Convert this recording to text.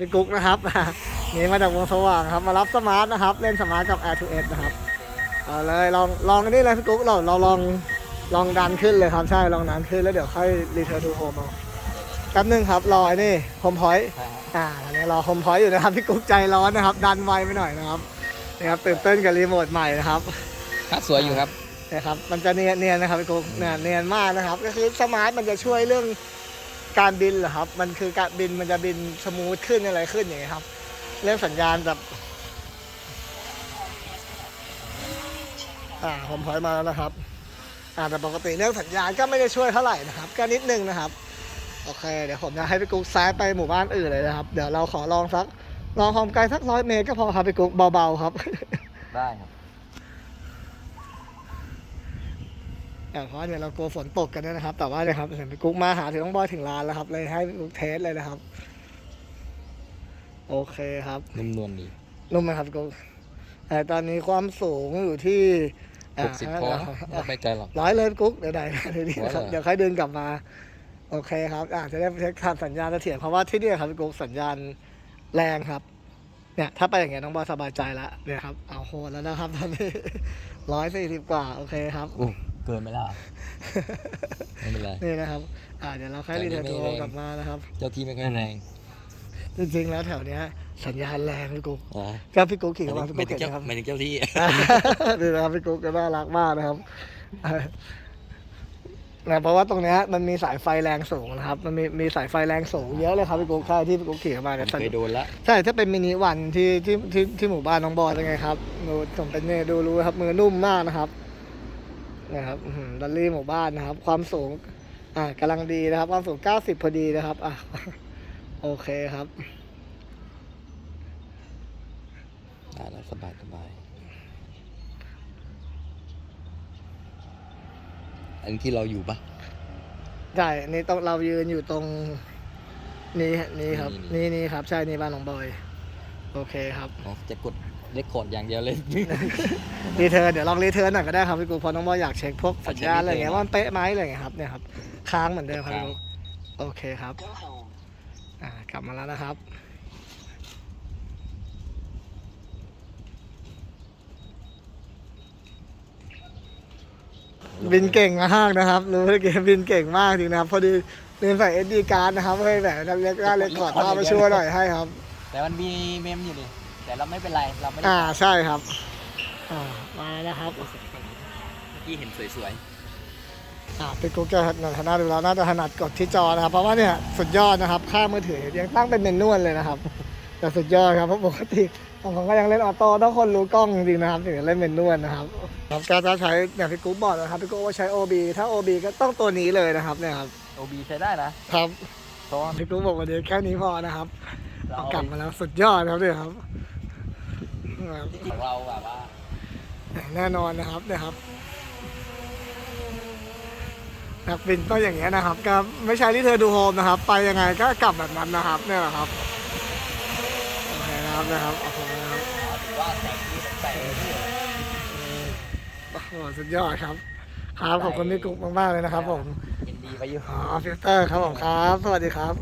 พี่กุ๊กนะครับนี่มาจากวงสว่างครับมารับสมาร์ทนะครับ เล่นสมาร์ทกับ Air to S นะครับเอาเลยลองลองกันนี่เลยพี่กุ๊กเราเราลองลองดันขึ้นเลยครับใช่ลองดันขึ้นแล้วเดี๋ยวค่อยรีเทิร์นทูโฮมเอาแป๊บนึงครับรอไอ้นี่โฮมพอยต์อ่าตอนนี้รอโฮมพอยต์อยู่นะครับพี่กุ๊กใจร้อนนะครับ ดันไวไปหน่อยนะครับนะครับตื่นเต้นกับรีโมทใหม่นะครับครับสวยอยู่ครับนะครับมันจะเนียนเนียนนะครับพี่กุ๊กเนี่ยเนียนมากนะครับ ก็คือสมาร์ทมันจะช่วยเรื่อง การบินเหรอครับ มันคือการบินมันจะบินสมูทขึ้นอะไรขึ้นอย่างเงี้ยครับ เรื่องสัญญาณแบบอ่าผมพอยมาแล้วนะครับ อ่าแต่ปกติเรื่องสัญญาณก็ไม่ได้ช่วยเท่าไหร่นะครับก็นิดนึงนะครับ โอเค เดี๋ยวผมจะให้พี่กุ๊กซ้ายไปหมู่บ้านอื่นเลยนะครับ เดี๋ยวเราขอลองสักลองความไกลสักร้อยเมตรก็พอครับพี่กุ๊กเบาๆครับ ได้ครับ อ่า เพราะเดี๋ยวเรากลัวฝนตกกันด้วยนะครับ แต่ว่าเนี่ยครับเห็นพี่กุ๊กมาหาถึงน้องบอยถึงร้านแล้วครับ เลยให้พี่กุ๊กเทสเลยนะครับ โอเคครับนุ่มนวลดีนุ่มไหมครับพี่กุ๊กแต่ตอนนี้ความสูงอยู่ที่หกสิบพอไม่ไกลหรอกร้อยเลยพี่กุ๊กเดี๋ยวได้เดี๋ยวนี้ร้อยครับเหรอเดี๋ยวค่อยเดินกลับมา โอเคครับอาจจะได้เช็คทางสัญญาณเสถียรเพราะว่าที่เนี่ยครับพี่กุ๊กสัญญาณแรงครับเนี่ยถ้าไปอย่างเงี้ยน้องบอยสบายใจละเนี่ยครับ เอาโหดแล้วนะครับตอนนี้ร้อยสี่สิบกว่า โอเคครับอู้ เกินไปแล้ว ไม่เป็นไร นี่นะครับ อ่าเดี๋ยวเราค่อยแต่รีนี่เทิร์นไม่ตัวแรงกลับมานะครับ เจ้าที่ไม่ค่อยแรง จริงๆแล้วแถวเนี้ย สัญญาณแรงพี่กุ๊กอ๋อก็พี่กุ๊กขี่เข้ามาพี่ไม่กุ๊กถึงเก่งเจ้านะครับไม่ถึงเจ้าที่นี่นะครับพี่กุ๊กก็น่ารักมากนะครับนะเพราะว่าตรงเนี้ยมันมีสายไฟแรงสูงนะครับ มันมีมีสายไฟแรงสูงเยอะเลยครับพี่กุ๊กใช่ที่พี่กุ๊กขี่เข้ามาผเนี่ยมเคยโดนละใช่ถ้าเป็นมินิวันที่ที่ที่ที่หมู่บ้านน้องบอลเป็นไงครับดูผมเป็นเนี่ยดูรู้ครับมือนุ่มมากนะครับ นะครับอื้อหือดัลลี่หมู่บ้านนะครับ ความสูง อ่ากำลังดีนะครับ ความสูง 90 พอดีนะครับ อะ โอเคครับได้แล้วสบายสบายอันที่เราอยู่ปะใช่นี่ต้องเรายืนอยู่ตรงนี้ฮะนี่ครับนี่นี่นี่ครับ ใช่นี่บ้านของบอย โอเคครับอ๋อจะกด เลคคอร์ดอย่างเดียวเลย รีเทิร์นเดี๋ยวลองรีเทิร์นหน่อยก็ได้ครับพี่กูเพราะน้องบอยอยากเช็คพวกสัญญาณอะไรอย่างเงี้ยเช็คว่ามันเป๊ะไหมอะไรอย่างเงี้ยครับเนี่ยครับค้างเหมือนเดิมครับพี่กูค้างโอเคครับอ่ากลับมาแล้วนะครับ บินเก่งมากนะครับรู้เลยเกมบินเก่งมากจริงนะครับพอดีเรียนใส่เอสดีการ์ดนะครับให้แบบนักเล็กได้เล็กขอดมามาช่วยหน่อยให้ครับ แต่มันมีเมมอยู่ดิ แต่เราไม่เป็นไรเราไม่ได้อ่าใช่ครับอ่ามาแล้วครับเมื่อกี้เห็นสวยอ่าเป็นกูเกิลถนัดดูแล้วน่าจะถนัดกดที่จอนะครับ เพราะว่าเนี่ยสุดยอดนะครับค่ามือถือยังตั้งเป็นเมนนวลเลยนะครับแต่สุดยอดครับเพราะปกติของผมก็ยังเล่นออโต้ต้องคนรู้กล้องจริงๆนะครับถึงจะเล่นเมนนวลนะครับครับการจะใช้อย่างพี่กุ๊บบอกนะครับพี่กุ๊บว่าใช้ OB ถ้า OB ก็ต้องตัวนี้เลยนะครับเนี่ยครับๆ OB ใช้ได้นะครับ เพราะว่าพี่กุ๊บบอกวันนี้แค่นี้พอนะครับเรากลับมาแล้วสุดยอดครับเนี่ยครับ ของเราแบบว่าแน่นอนนะครับเนี่ยครับนักบินต้องอย่างเงี้ยนะครับ ก็ไม่ใช่ที่เธอดูโฮมนะครับ ไปยังไงก็กลับแบบนั้นนะครับเนี่ยแหละครับโอเคนะครับนะครับโอเคนะครับถือว่าแต่งที่แต่งที่โอ้โหสุดยอดครับ ครับขอบคุณพี่กุ๊กมากๆเลยนะครับผมยินดีไปอยู่อ๋อฟิลเตอร์ครับผมครับ สวัสดีครับ